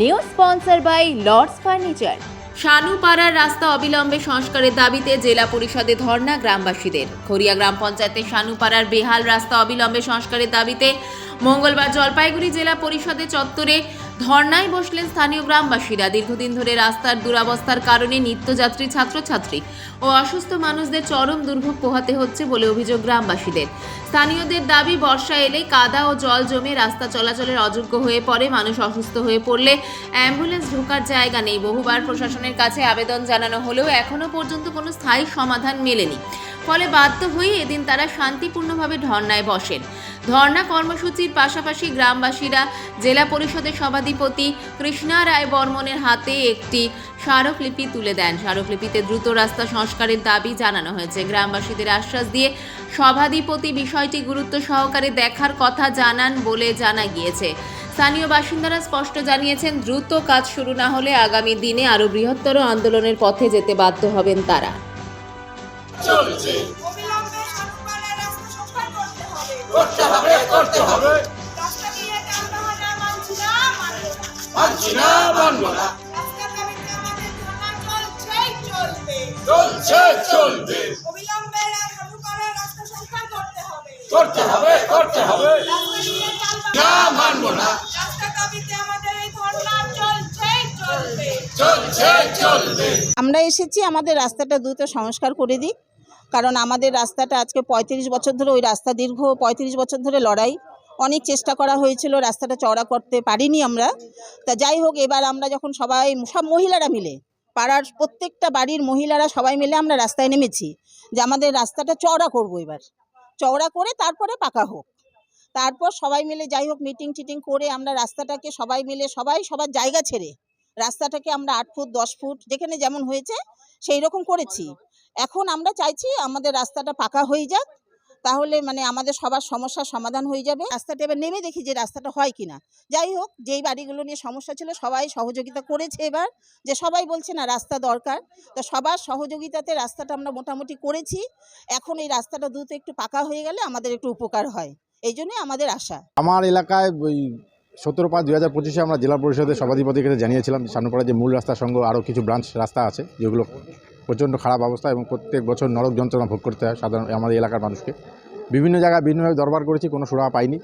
New sponsor by Lords furniture শানুপাড়ার রাস্তা অবিলম্বে সংস্কারের দাবিতে জেলা পরিষদে ধর্ণা গ্রামবাসীদের। খড়িয়া গ্রাম পঞ্চায়েতের শানুপাড়ার বেহাল রাস্তা অবিলম্বে সংস্কারের দাবিতে মঙ্গলবার জলপাইগুড়ি জেলা পরিষদের চত্বরে ধর্নায় বসলেন স্থানীয় গ্রামবাসীরা। দীর্ঘদিন ধরে রাস্তার দুরাবস্থার কারণে নিত্যযাত্রী ছাত্রছাত্রী ও অসুস্থ মানুষদের চরম দুর্ভোগ পোহাতে হচ্ছে বলে অভিযোগ গ্রামবাসীদের। স্থানীয়দের দাবি, বর্ষা এলে কাদা ও জল জমে রাস্তা চলাচলের অযোগ্য হয়ে পড়ে, মানুষ অসুস্থ হয়ে পড়লে অ্যাম্বুলেন্স ঢোকার জায়গা নেই। বহুবার প্রশাসনের কাছে আবেদন জানানো হলেও এখনও পর্যন্ত কোনো স্থায়ী সমাধান মেলেনি। ফলে বাধ্য হয়ে এদিন তারা শান্তিপূর্ণভাবে ধর্নায় বসেন। ধর্না কর্মসূচির পাশাপাশি গ্রামবাসীরা, জেলা পরিষদের সভাধিপতি কৃষ্ণা রায় বর্মনের হাতে একটি স্মারকলিপি তুলে দেন। স্মারকলিপিতে দ্রুত রাস্তা সংস্কারের দাবি জানানো হয়েছে। গ্রামবাসীদের আশ্বাস দিয়ে সভাধিপতি বিষয়টি গুরুত্ব সহকারে দেখার কথা জানান বলে জানা গিয়েছে। স্থানীয় বাসিন্দারা স্পষ্ট জানিয়েছেন, দ্রুত কাজ শুরু না হলে আগামী দিনে আরও বৃহত্তর আন্দোলনের পথে যেতে বাধ্য হবেন তারা। অবিলম্বে রাস্তা সংস্কার করতে হবে। করতে হবে করতে হবে। রাস্তা দিয়ে মানছি না মানবো না। মানছি না মানবো না। রাস্তার দাবিতে আমাদের ধর্ণা চলছেই চলবে। চলছে চলবে। অবিলম্বে সানুপাড়ার রাস্তা সংস্কার করতে হবে। করতে হবে করতে হবে। রাস্তা দিয়ে টানতে না মানবো না। রাস্তার দাবিতে আমাদের আমরা এসেছি আমাদের রাস্তাটা দ্রুত সংস্কার করে দিই কারণ আমাদের রাস্তাটা আজকে পঁয়ত্রিশ বছর ধরে, ওই রাস্তা দীর্ঘ পঁয়ত্রিশ বছর ধরে লড়াই। অনেক চেষ্টা করা হয়েছিল, রাস্তাটা চওড়া করতে পারিনি আমরা। তা যাই হোক, এবার আমরা যখন সবাই, সব মহিলারা মিলে, পাড়ার প্রত্যেকটা বাড়ির মহিলারা সবাই মিলে আমরা রাস্তায় নেমেছি, যে আমাদের রাস্তাটা চওড়া করব এবার। চওড়া করে তারপরে পাকা হোক। তারপর সবাই মিলে যাই হোক মিটিং টিটিং করে আমরা রাস্তাটাকে সবাই মিলে, সবাই সবার জায়গা ছেড়ে রাস্তাটাকে আমরা আট ফুট, দশ ফুট, যেখানে যেমন হয়েছে সেই রকম করেছি। এখন আমরা চাইছি আমাদের রাস্তাটা পাকা হয়ে যাক, তাহলে মানে আমাদের সবার সমস্যার সমাধান হয়ে যাবে। রাস্তাটা এবার নেমে দেখি যে রাস্তাটা হয় কিনা। যাই হোক, যেই বাড়িগুলো নিয়ে সমস্যা ছিল, সবাই সহযোগিতা করেছে এবার যে সবাই বলছে, না, রাস্তা দরকার। তো সবার সহযোগিতাতে রাস্তাটা আমরা মোটামুটি করেছি। এখন এই রাস্তাটা দ্রুত একটু পাকা হয়ে গেলে আমাদের একটু উপকার হয়। এই আমাদের আশা। আমার এলাকায় সতেরো পাঁচ দুই হাজার পঁচিশে আমরা জেলা পরিষদের সভাধিপতির কাছে জানিয়েছিলাম যে সামনেপাড়া যে মূল রাস্তার সঙ্গে, আরও কিছু ব্রাঞ্চ রাস্তা আছে, যেগুলো প্রচণ্ড খারাপ অবস্থা এবং প্রত্যেক বছর নরক যন্ত্রণা ভোগ করতে হয় সাধারণ, আমাদের এলাকার মানুষকে। বিভিন্ন জায়গায় বিভিন্নভাবে দরবার করেছি, কোনো সুরাহা পাইনি।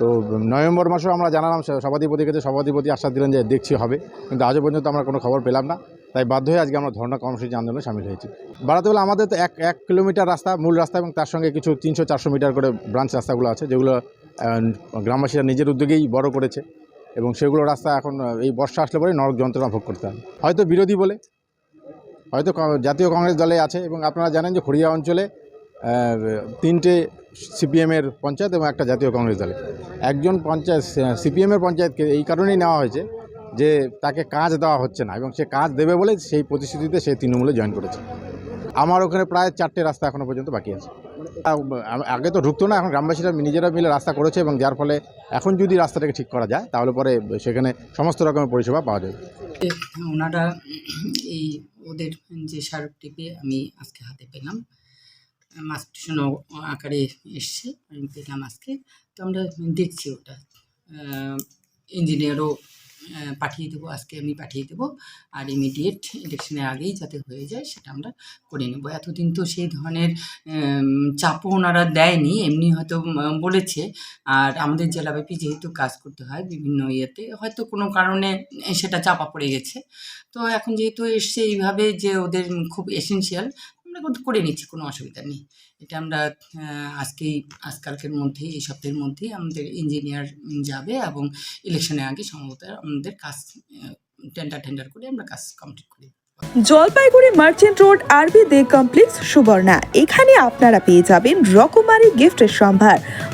তো নভেম্বর মাসেও আমরা জানালাম সভাধিপতির কাছে সভাধিপতি আশ্বাস দিলেন যে দেখছি হবে। কিন্তু আজও পর্যন্ত আমরা কোনো খবর পেলাম না। তাই বাধ্য হয়ে আজকে আমরা ধর্ণা কর্মসূচি আন্দোলনে সামিল হয়েছি। বাড়াতে হলে আমাদের তো এক এক কিলোমিটার রাস্তা, মূল রাস্তা এবং তার সঙ্গে কিছু তিনশো চারশো মিটার করে ব্রাঞ্চ রাস্তাগুলো আছে, যেগুলো গ্রামবাসীরা নিজের উদ্যোগেই বড় করেছে এবং সেগুলো রাস্তা এখন, এই বর্ষা আসলে পরে নরক যন্ত্রণা ভোগ করতে হয় হয়তো বিরোধী বলে, হয়তো জাতীয় কংগ্রেস দলে আছে এবং আপনারা জানেন যে খড়িয়া অঞ্চলে তিনটে সিপিএমের পঞ্চায়েত এবং একটা জাতীয় কংগ্রেস দলে। একজন পঞ্চায়েত সিপিএমের পঞ্চায়েতকে এই কারণেই নেওয়া হয়েছে যে তাকে কাজ দেওয়া হচ্ছে না এবং সে কাজ দেবে বলে সেই প্রতিশ্রুতিতে সে তৃণমূলে জয়েন করেছে। আমার ওখানে প্রায় চারটে রাস্তা এখনও পর্যন্ত বাকি আছে। আগে তো ঢুকতো না, এখন গ্রামবাসীরা নিজেরা মিলে রাস্তা করেছে এবং যার ফলে এখন যদি রাস্তাটাকে ঠিক করা যায়, তাহলে পরে সেখানে সমস্ত রকমের পরিষেবা পাওয়া যাবে। ওনারা এই ওদের যে স্মারকটিকে আমি আজকে হাতে পেলাম। মাস্টেশন আকারে এসছে, আমি পেলাম আজকে। তো আমরা দেখছি ওটা। ইঞ্জিনিয়ারও পাঠিয়ে দেবো, আজকে আমি পাঠিয়ে দেবো। আর ইমিডিয়েট ইলেকশনের আগেই যাতে হয়ে যায় সেটা আমরা করে নেব। এতদিন তো সেই ধরনের চাপও ওনারা দেয়নি, এমনি হয়তো বলেছে। আর আমাদের জেলাব্যাপী যেহেতু কাজ করতে হয় বিভিন্ন ইয়েতে, হয়তো কোনো কারণে সেটা চাপা পড়ে গেছে। তো এখন যেহেতু এসছে, এইভাবে যে ওদের খুব এসেনশিয়াল আমরা করে নিচ্ছি, কোনো অসুবিধা নেই। এটা আমরা আজকেই, আজকালকের মধ্যেই, এই সপ্তাহের মধ্যেই আমাদের ইঞ্জিনিয়ার যাবে এবং ইলেকশনের আগে সম্ভবত আমাদের কাজ টেন্ডার টেন্ডার করে আমরা কাজ কমপ্লিট করি জলপাইগুড়ি মার্চেন্ট রোড আরবি দে কমপ্লেক্স সুবর্ণা। এখানে আপনারা পেয়ে যাবেন রকমারি গিফটের সম্ভার।